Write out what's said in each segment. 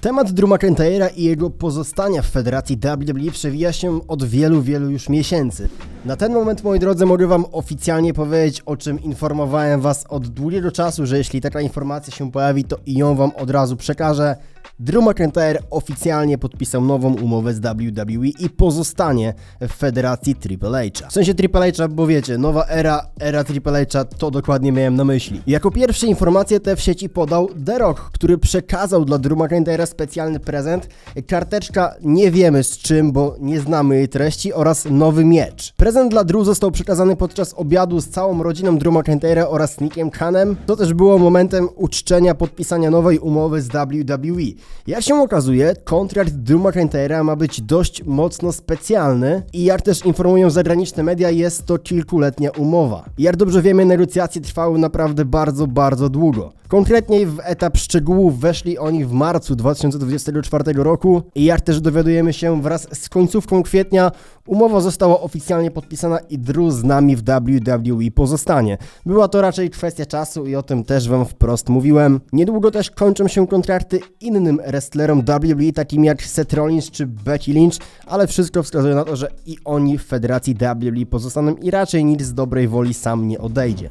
Temat Drew McIntyre'a i jego pozostania w federacji WWE przewija się od wielu, wielu już miesięcy. Na ten moment, moi drodzy, mogę wam oficjalnie powiedzieć, o czym informowałem was od długiego czasu, że jeśli taka informacja się pojawi, to i ją wam od razu przekażę. Drew McIntyre oficjalnie podpisał nową umowę z WWE i pozostanie w federacji Triple H. W sensie Triple H, bo wiecie, nowa era, era Triple H, to dokładnie miałem na myśli. Jako pierwszy informację te w sieci podał The Rock, który przekazał dla Drew McIntyre specjalny prezent, karteczka nie wiemy z czym, bo nie znamy jej treści oraz nowy miecz. Prezent dla Drew został przekazany podczas obiadu z całą rodziną Drew McIntyre oraz Nickiem Khanem. To też było momentem uczczenia podpisania nowej umowy z WWE. Jak się okazuje, kontrakt Drew McIntyre'a ma być dość mocno specjalny i jak też informują zagraniczne media, jest to kilkuletnia umowa. Jak dobrze wiemy, negocjacje trwały naprawdę bardzo, bardzo długo. Konkretniej w etap szczegółów weszli oni w marcu 2024 roku i jak też dowiadujemy się wraz z końcówką kwietnia, umowa została oficjalnie podpisana i Drew z nami w WWE pozostanie. Była to raczej kwestia czasu i o tym też wam wprost mówiłem. Niedługo też kończą się kontrakty innym wrestlerom WWE, takim jak Seth Rollins czy Becky Lynch, ale wszystko wskazuje na to, że i oni w federacji WWE pozostaną i raczej nic z dobrej woli sam nie odejdzie.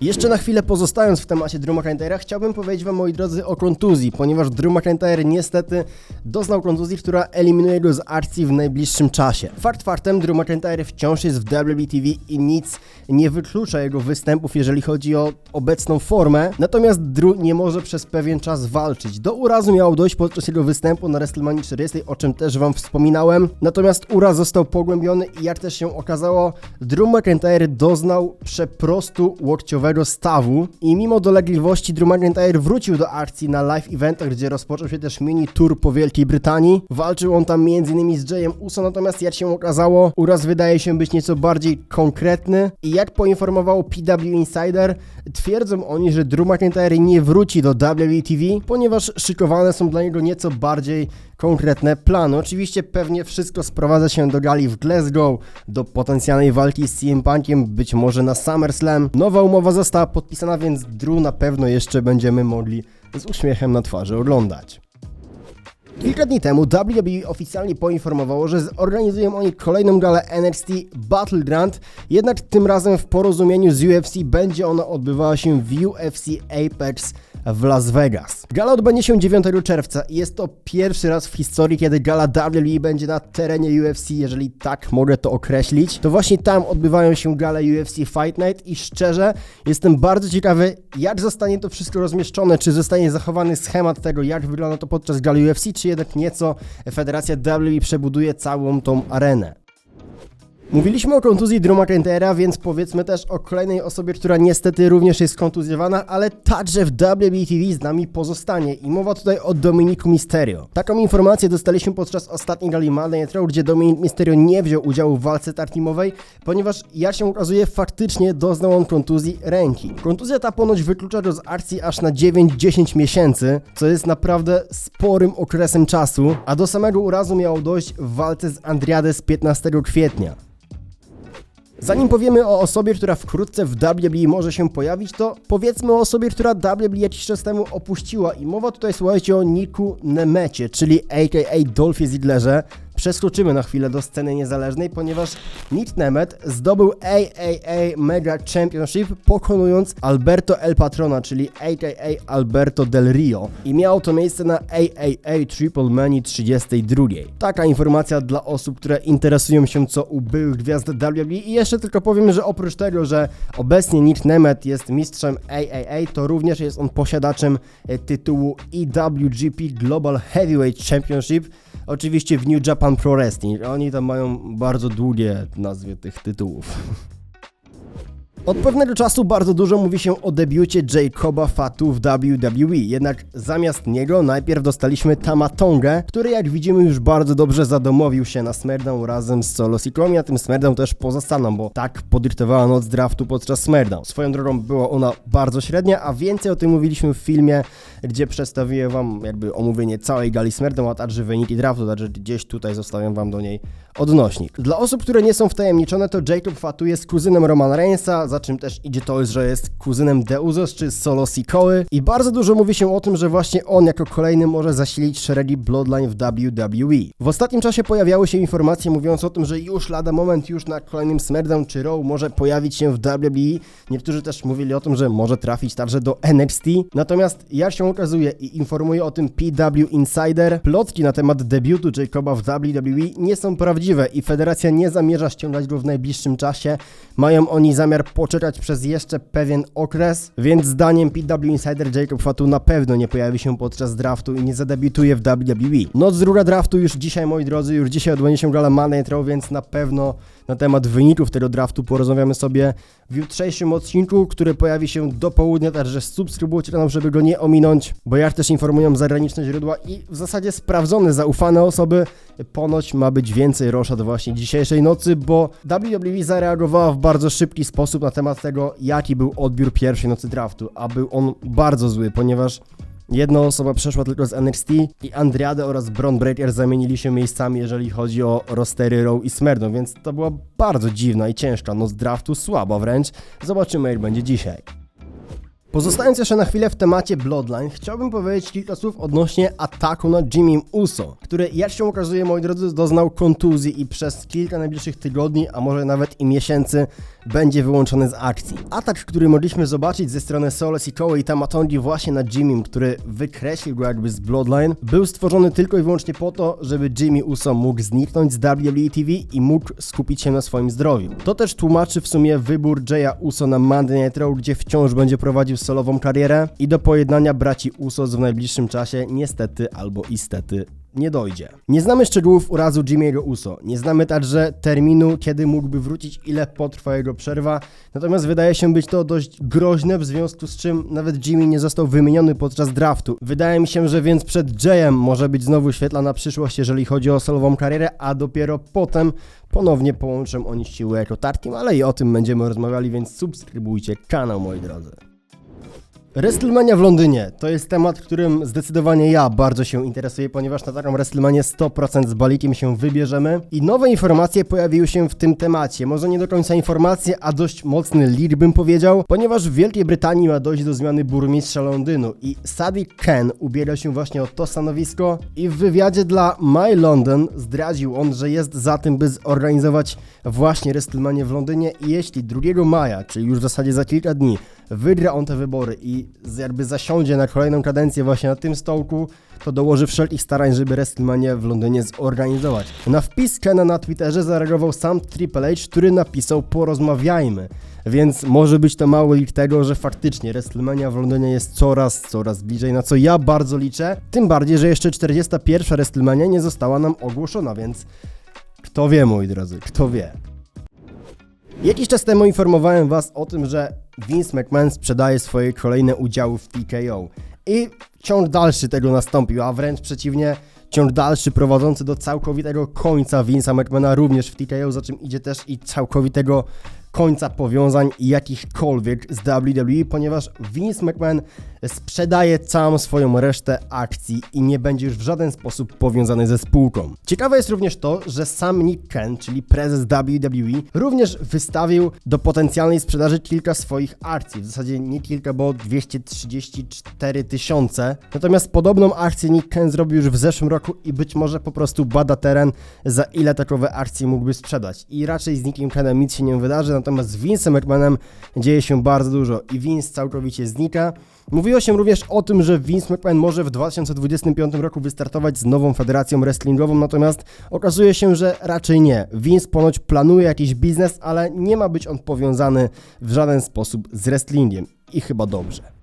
Jeszcze na chwilę pozostając w temacie Drew McIntyre'a, chciałbym powiedzieć wam, moi drodzy, o kontuzji, ponieważ Drew McIntyre niestety doznał kontuzji, która eliminuje go z akcji w najbliższym czasie. Fakt faktem, Drew McIntyre wciąż jest w WWTV i nic nie wyklucza jego występów, jeżeli chodzi o obecną formę, natomiast Drew nie może przez pewien czas walczyć. Do urazu miał dojść podczas jego występu na WrestleMania 40, o czym też wam wspominałem, natomiast uraz został pogłębiony i jak też się okazało, Drew McIntyre doznał przeprostu łokciowego stawu i mimo dolegliwości Drew McIntyre wrócił do akcji na live eventach, gdzie rozpoczął się też mini tour po Wielkiej Brytanii. Walczył on tam m.in. z Jayem Uso, natomiast jak się okazało, uraz wydaje się być nieco bardziej konkretny i jak poinformował PW Insider, twierdzą oni, że Drew McIntyre nie wróci do WWTV, ponieważ szykowane są dla niego nieco bardziej konkretne plany. Oczywiście pewnie wszystko sprowadza się do gali w Glasgow, do potencjalnej walki z CM Punkiem, być może na SummerSlam. Nowa umowa została podpisana, więc Drew na pewno jeszcze będziemy mogli z uśmiechem na twarzy oglądać. Kilka dni temu WWE oficjalnie poinformowało, że zorganizują oni kolejną galę NXT Battleground, jednak tym razem w porozumieniu z UFC będzie ona odbywała się w UFC Apex w Las Vegas. Gala odbędzie się 9 czerwca i jest to pierwszy raz w historii, kiedy gala WWE będzie na terenie UFC, jeżeli tak mogę to określić. To właśnie tam odbywają się gale UFC Fight Night i szczerze jestem bardzo ciekawy, jak zostanie to wszystko rozmieszczone, czy zostanie zachowany schemat tego, jak wygląda to podczas gali UFC, czy jednak nieco Federacja WWE przebuduje całą tą arenę. Mówiliśmy o kontuzji Drew McIntyre'a, więc powiedzmy też o kolejnej osobie, która niestety również jest kontuzjowana, ale także w WBTV z nami pozostanie i mowa tutaj o Dominiku Mysterio. Taką informację dostaliśmy podczas ostatniej gali Monday Night gdzie Dominik Mysterio nie wziął udziału w walce tartimowej, ponieważ jak się okazuje faktycznie doznał on kontuzji ręki. Kontuzja ta ponoć wyklucza go z akcji aż na 9-10 miesięcy, co jest naprawdę sporym okresem czasu, a do samego urazu miało dojść w walce z Andriades z 15 kwietnia. Zanim powiemy o osobie, która wkrótce w WWE może się pojawić, to powiedzmy o osobie, która WWE jakiś czas temu opuściła. I mowa tutaj słuchajcie o Niku Nemecie, czyli aka Dolphy Zigglerze, przeskoczymy na chwilę do sceny niezależnej, ponieważ Nick Nemeth zdobył AAA Mega Championship pokonując Alberto El Patrona, czyli AKA Alberto Del Rio. I miało to miejsce na AAA Triple Mani 32. Taka informacja dla osób, które interesują się co u byłych gwiazd WWE i jeszcze tylko powiem, że oprócz tego, że obecnie Nick Nemeth jest mistrzem AAA, to również jest on posiadaczem e, tytułu EWGP Global Heavyweight Championship, oczywiście w New Japan Pro Wrestling. Oni tam mają bardzo długie nazwy tych tytułów. Od pewnego czasu bardzo dużo mówi się o debiucie Jacoba Fatu w WWE, jednak zamiast niego najpierw dostaliśmy Tamatongę, który jak widzimy już bardzo dobrze zadomowił się na SmackDown razem z Solo Sikomi, a tym SmackDown też pozostaną, bo tak podrytowała noc draftu podczas SmackDown. Swoją drogą była ona bardzo średnia, a więcej o tym mówiliśmy w filmie, gdzie przedstawiłem wam jakby omówienie całej gali SmackDown, a także wyniki draftu, także gdzieś tutaj zostawiam wam do niej odnośnik. Dla osób, które nie są wtajemniczone, to Jacob Fatu jest kuzynem Romana Reignsa, za czym też idzie to, że jest kuzynem Deuzos czy Solo Sikoły i bardzo dużo mówi się o tym, że właśnie on jako kolejny może zasilić szeregi Bloodline w WWE. W ostatnim czasie pojawiały się informacje mówiące o tym, że już lada moment, już na kolejnym SmackDown czy Raw może pojawić się w WWE. Niektórzy też mówili o tym, że może trafić także do NXT. Natomiast jak się okazuje i informuje o tym PW Insider, plotki na temat debiutu Jacoba w WWE nie są prawdziwe i federacja nie zamierza ściągać go w najbliższym czasie. Mają oni zamiar poczekać przez jeszcze pewien okres, więc zdaniem PW Insider Jacob Fatu na pewno nie pojawi się podczas draftu i nie zadebiutuje w WWE. Noc druga draftu już dzisiaj, moi drodzy, już dzisiaj odbędzie się gala Night Raw, więc na pewno na temat wyników tego draftu porozmawiamy sobie w jutrzejszym odcinku, który pojawi się do południa, także subskrybujcie kanał, żeby go nie ominąć, bo jak też informują zagraniczne źródła i w zasadzie sprawdzone, zaufane osoby, ponoć ma być więcej roszad właśnie dzisiejszej nocy, bo WWE zareagowała w bardzo szybki sposób na temat tego, jaki był odbiór pierwszej nocy draftu, a był on bardzo zły, ponieważ Jedna osoba przeszła tylko z NXT i Andriade oraz Bron Breaker zamienili się miejscami, jeżeli chodzi o rostery Raw i SmackDown, więc to była bardzo dziwna i ciężka noc draftu, słaba wręcz. Zobaczymy jak będzie dzisiaj. Pozostając jeszcze na chwilę w temacie Bloodline, chciałbym powiedzieć kilka słów odnośnie ataku na Jimmy Uso, który jak się okazuje, moi drodzy, doznał kontuzji i przez kilka najbliższych tygodni, a może nawet i miesięcy, będzie wyłączony z akcji. Atak, który mogliśmy zobaczyć ze strony Solo Sikoa i Tamatongi właśnie na Jimmym, który wykreślił go jakby z Bloodline, był stworzony tylko i wyłącznie po to, żeby Jimmy Uso mógł zniknąć z WWE TV i mógł skupić się na swoim zdrowiu. To też tłumaczy w sumie wybór Jaya Uso na Monday Night Raw, gdzie wciąż będzie prowadził solową karierę i do pojednania braci Usos w najbliższym czasie niestety albo istety nie dojdzie. Nie znamy szczegółów urazu Jimmy'ego Uso, nie znamy także terminu, kiedy mógłby wrócić, ile potrwa jego przerwa, natomiast wydaje się być to dość groźne, w związku z czym nawet Jimmy nie został wymieniony podczas draftu. Wydaje mi się, że więc przed Jayem może być znowu świetlana przyszłość, jeżeli chodzi o solową karierę, a dopiero potem ponownie połączą oni siły jako tartim, ale i o tym będziemy rozmawiali, więc subskrybujcie kanał, moi drodzy. WrestleMania w Londynie to jest temat, którym zdecydowanie ja bardzo się interesuję, ponieważ na taką WrestleManię 100% z Balikiem się wybierzemy. I nowe informacje pojawiły się w tym temacie. Może nie do końca informacje, a dość mocny lead bym powiedział, ponieważ w Wielkiej Brytanii ma dojść do zmiany burmistrza Londynu i Sadiq Khan ubiera się właśnie o to stanowisko. I w wywiadzie dla My London zdradził on, że jest za tym, by zorganizować właśnie WrestleMania w Londynie. I jeśli 2 maja, czyli już w zasadzie za kilka dni, wygra on te wybory i jakby zasiądzie na kolejną kadencję właśnie na tym stołku, to dołoży wszelkich starań, żeby WrestleMania w Londynie zorganizować. Na wpis Kena na Twitterze zareagował sam Triple H, który napisał porozmawiajmy. Więc może być to mały lik tego, że faktycznie WrestleMania w Londynie jest coraz, coraz bliżej, na co ja bardzo liczę. Tym bardziej, że jeszcze 41. WrestleMania nie została nam ogłoszona, więc kto wie, moi drodzy, kto wie. Jakiś czas temu informowałem Was o tym, że Vince McMahon sprzedaje swoje kolejne udziały w TKO. I ciąg dalszy tego nastąpił, a wręcz przeciwnie, ciąg dalszy prowadzący do całkowitego końca Vince'a McMahona również w TKO, za czym idzie też i całkowitego końca powiązań jakichkolwiek z WWE, ponieważ Vince McMahon sprzedaje całą swoją resztę akcji i nie będzie już w żaden sposób powiązany ze spółką. Ciekawe jest również to, że sam Nick Khan, czyli prezes WWE, również wystawił do potencjalnej sprzedaży kilka swoich akcji. W zasadzie nie kilka, bo 234 tysiące. Natomiast podobną akcję Nick Khan zrobił już w zeszłym roku i być może po prostu bada teren, za ile takowe akcje mógłby sprzedać. I raczej z Nickiem Khanem nic się nie wydarzy, natomiast z Vince'em McMahonem dzieje się bardzo dużo i Vince całkowicie znika. Mówiło się również o tym, że Vince McMahon może w 2025 roku wystartować z nową federacją wrestlingową, natomiast okazuje się, że raczej nie. Vince ponoć planuje jakiś biznes, ale nie ma być on powiązany w żaden sposób z wrestlingiem. I chyba dobrze.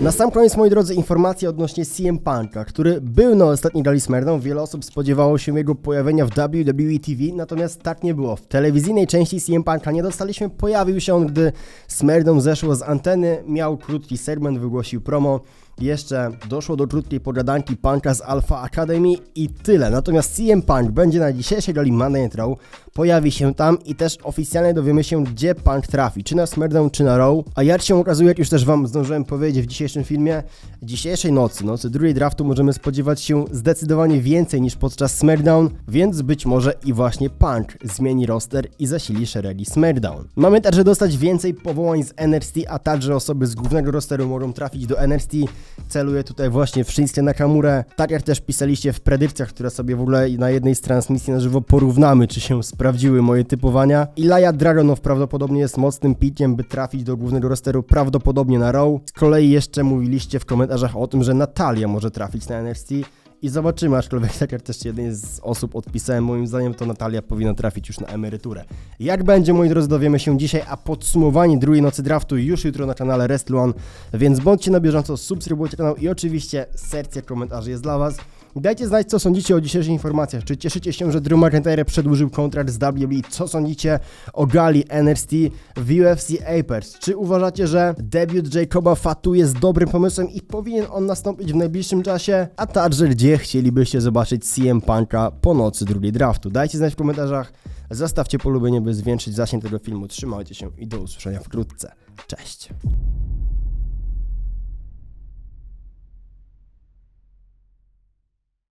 Na sam koniec, moi drodzy, informacja odnośnie CM Punk'a, który był na ostatniej gali SmackDown. Wiele osób spodziewało się jego pojawienia w WWE TV, natomiast tak nie było. W telewizyjnej części CM Punk'a nie dostaliśmy. Pojawił się on, gdy SmackDown zeszło z anteny, miał krótki segment, wygłosił promo. Jeszcze doszło do krótkiej pogadanki Punka z Alpha Academy i tyle. Natomiast CM Punk będzie na dzisiejszej gali Monday Raw, pojawi się tam i też oficjalnie dowiemy się, gdzie Punk trafi, czy na SmackDown, czy na Raw. A jak się okazuje, jak już też Wam zdążyłem powiedzieć w dzisiejszym filmie. Dzisiejszej nocy, nocy drugiej draftu możemy spodziewać się zdecydowanie więcej niż podczas SmackDown, więc być może i właśnie Punk zmieni roster i zasili szeregi SmackDown. Mamy także dostać więcej powołań z NXT, a także osoby z głównego rosteru mogą trafić do NXT. Celuję tutaj właśnie w Shinsuke Nakamurę. Tak jak też pisaliście w predykcjach, które sobie w ogóle na jednej z transmisji na żywo porównamy, czy się sprawdziły moje typowania. Ilaya Dragonow prawdopodobnie jest mocnym piciem, by trafić do głównego rosteru prawdopodobnie na Raw. Z kolei jeszcze mówiliście w komentarzach o tym, że Natalia może trafić na NXT. I zobaczymy, aczkolwiek tak jak też jednej z osób odpisałem, moim zdaniem to Natalia powinna trafić już na emeryturę. Jak będzie, moi drodzy, dowiemy się dzisiaj, a podsumowanie drugiej nocy draftu już jutro na kanale Rest więc bądźcie na bieżąco, subskrybujcie kanał i oczywiście serce komentarzy jest dla Was. Dajcie znać, co sądzicie o dzisiejszych informacjach. Czy cieszycie się, że Drew McIntyre przedłużył kontrakt z WWE? Co sądzicie o gali NXT w UFC Apex? Czy uważacie, że debiut Jacoba Fatu jest dobrym pomysłem i powinien on nastąpić w najbliższym czasie? A także gdzie chcielibyście zobaczyć CM Punka po nocy drugiej draftu? Dajcie znać w komentarzach. Zostawcie polubienie, by zwiększyć zasięg tego filmu. Trzymajcie się i do usłyszenia wkrótce. Cześć.